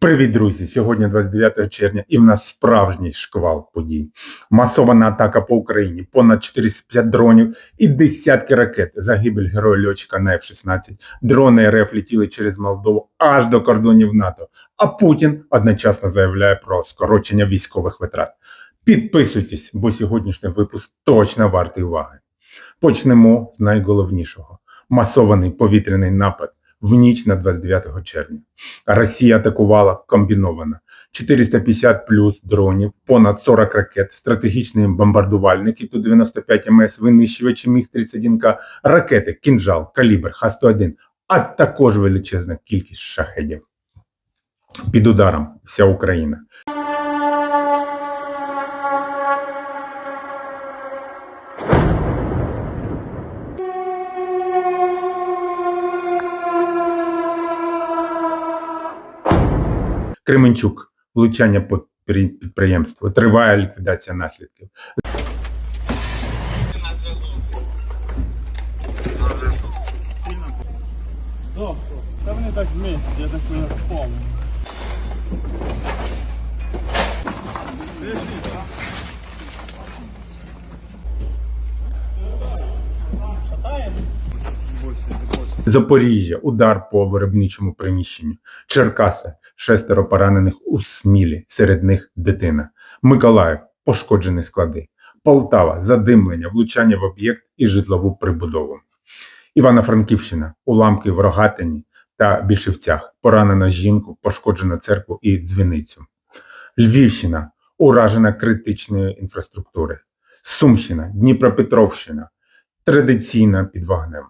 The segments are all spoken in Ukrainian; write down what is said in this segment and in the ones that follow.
Привіт, друзі! Сьогодні 29 червня і в нас справжній шквал подій. Масована атака по Україні, понад 450 дронів і десятки ракет. Загибель героя льотчика на F-16. Дрони РФ летіли через Молдову аж до кордонів НАТО. А Путін одночасно заявляє про скорочення військових витрат. Підписуйтесь, бо сьогоднішній випуск точно вартий уваги. Почнемо з найголовнішого. Масований повітряний напад в ніч на 29 червня. Росія атакувала комбіновано. 450 плюс дронів, понад 40 ракет, стратегічні бомбардувальники Ту-95 МС, винищувачі Міг-31К, ракети, кінжал, калібр, Х-101, а також величезна кількість шахедів. Під ударом вся Україна. Кременчук, влучання по підприємству, триває ліквідація наслідків. Та вони так вместе, я так не впав. Запоріжжя, удар по виробничому приміщенню. Черкаса, шестеро поранених у Смілі, серед них дитина. Миколаїв, пошкоджені склади. Полтава, задимлення, влучання в об'єкт і житлову прибудову. Івано-Франківщина, уламки в Рогатині та Більшівцях, поранена жінку, пошкоджена церкву і дзвіницю. Львівщина, уражена критичної інфраструктури. Сумщина, Дніпропетровщина, традиційна під вогнем.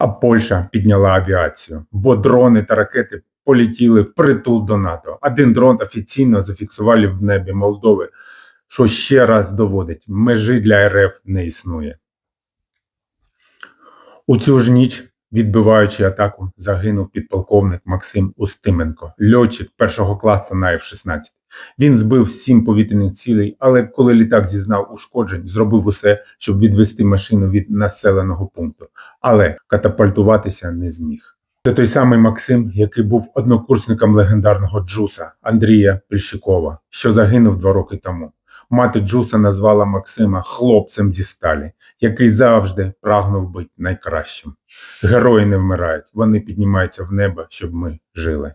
А Польща підняла авіацію, бо дрони та ракети полетіли в притул до НАТО. Один дрон офіційно зафіксували в небі Молдови, що ще раз доводить, межі для РФ не існує. У цю ж ніч, відбиваючи атаку, загинув підполковник Максим Устименко, льотчик першого класу на F-16. Він збив сім повітряних цілей, але коли літак зізнав ушкоджень, зробив усе, щоб відвести машину від населеного пункту але катапультуватися не зміг. Це той самий Максим, який був однокурсником легендарного Джуса Андрія Пліщикова, що загинув два роки тому. Мати Джуса назвала Максима хлопцем зі сталі, який завжди прагнув бути найкращим. Герої не вмирають, вони піднімаються в небо, щоб ми жили.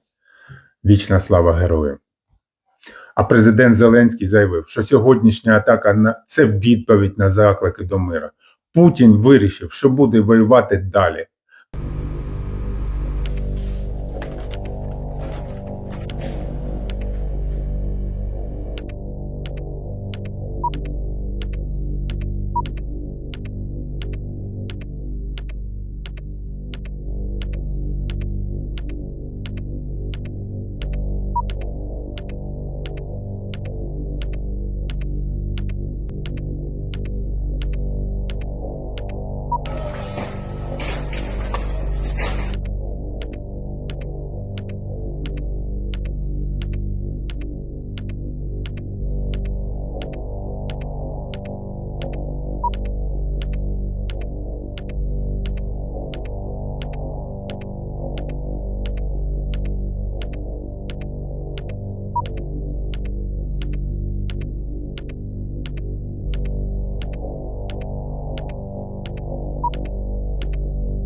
Вічна слава героям. А президент Зеленський заявив, що сьогоднішня атака на це відповідь на заклики до мира. Путін вирішив, що буде воювати далі.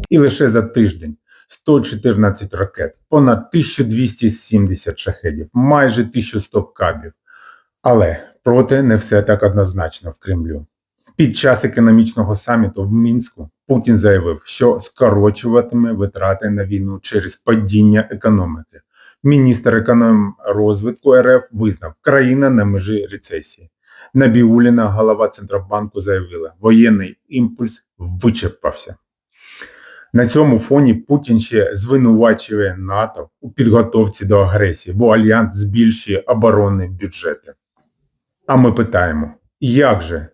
І лише за тиждень 114 ракет, понад 1270 шахедів, майже 1100 кабів. Але проте не все так однозначно в Кремлю. Під час економічного саміту в Мінську Путін заявив, що скорочуватиме витрати на війну через падіння економіки. Міністр економрозвитку РФ визнав, країна на межі рецесії. Набіуліна, голова Центробанку, заявила, воєнний імпульс вичерпався. На цьому фоні Путін ще звинувачує НАТО у підготовці до агресії, бо альянс збільшує оборонні бюджети. А ми питаємо, як же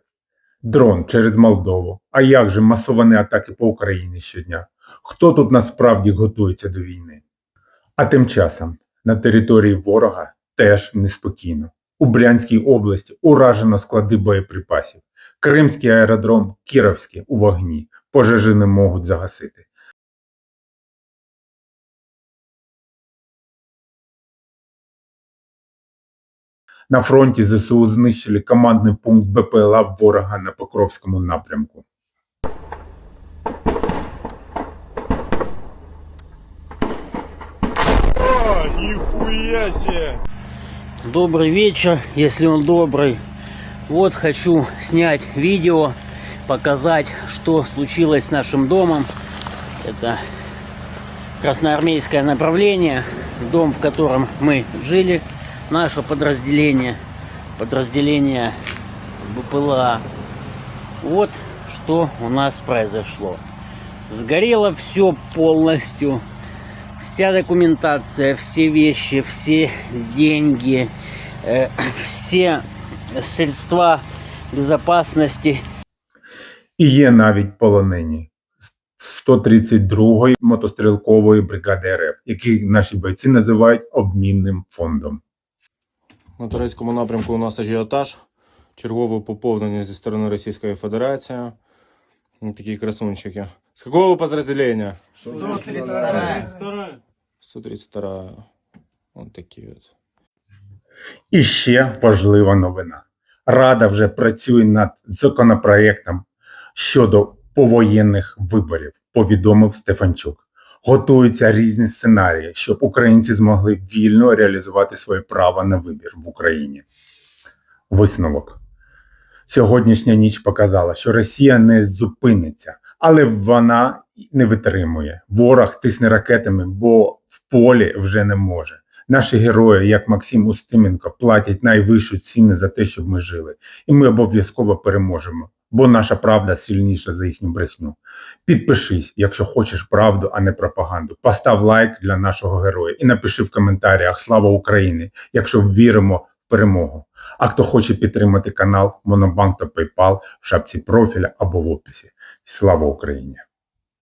дрон через Молдову, а як же масовані атаки по Україні щодня? Хто тут насправді готується до війни? А тим часом на території ворога теж неспокійно. У Брянській області уражено склади боєприпасів. Кримський аеродром Кіровський у вогні. Пожежі не можуть загасити. На фронті ЗСУ знищили командний пункт БПЛА ворога на Покровському напрямку. А, нихуя себе! Добрый вечер, если он добрый. Вот хочу снять видео, показать, что случилось с нашим домом. Это красноармейское направление, дом, в котором мы жили, наше подразделение, подразделение БПЛА. Вот что у нас произошло. Сгорело все полностью. Вся документация, все вещи, все деньги, э, все средства безопасности І є навіть полонені 132-ї мотострілкової бригади РФ, яких наші бойці називають обмінним фондом. На турецькому напрямку у нас ажіотаж. Чергове поповнення зі сторони Російської Федерації. Такі красунчики. З какого подразделения? Вторая. 132. Ось такі от. І ще важлива новина. Рада вже працює над законопроєктом щодо повоєнних виборів, повідомив Стефанчук. Готуються різні сценарії, щоб українці змогли вільно реалізувати своє право на вибір в Україні. Висновок. Сьогоднішня ніч показала, що Росія не зупиниться, але вона не витримує. Ворог тисне ракетами, бо в полі вже не може. Наші герої, як Максим Устименко, платять найвищу ціну за те, щоб ми жили. І ми обов'язково переможемо, бо наша правда сильніша за їхню брехню. Підпишись, якщо хочеш правду, а не пропаганду. Постав лайк для нашого героя і напиши в коментарях Слава Україні, якщо віримо в перемогу. А хто хоче підтримати канал Монобанк та PayPal в шапці профіля або в описі. Слава Україні!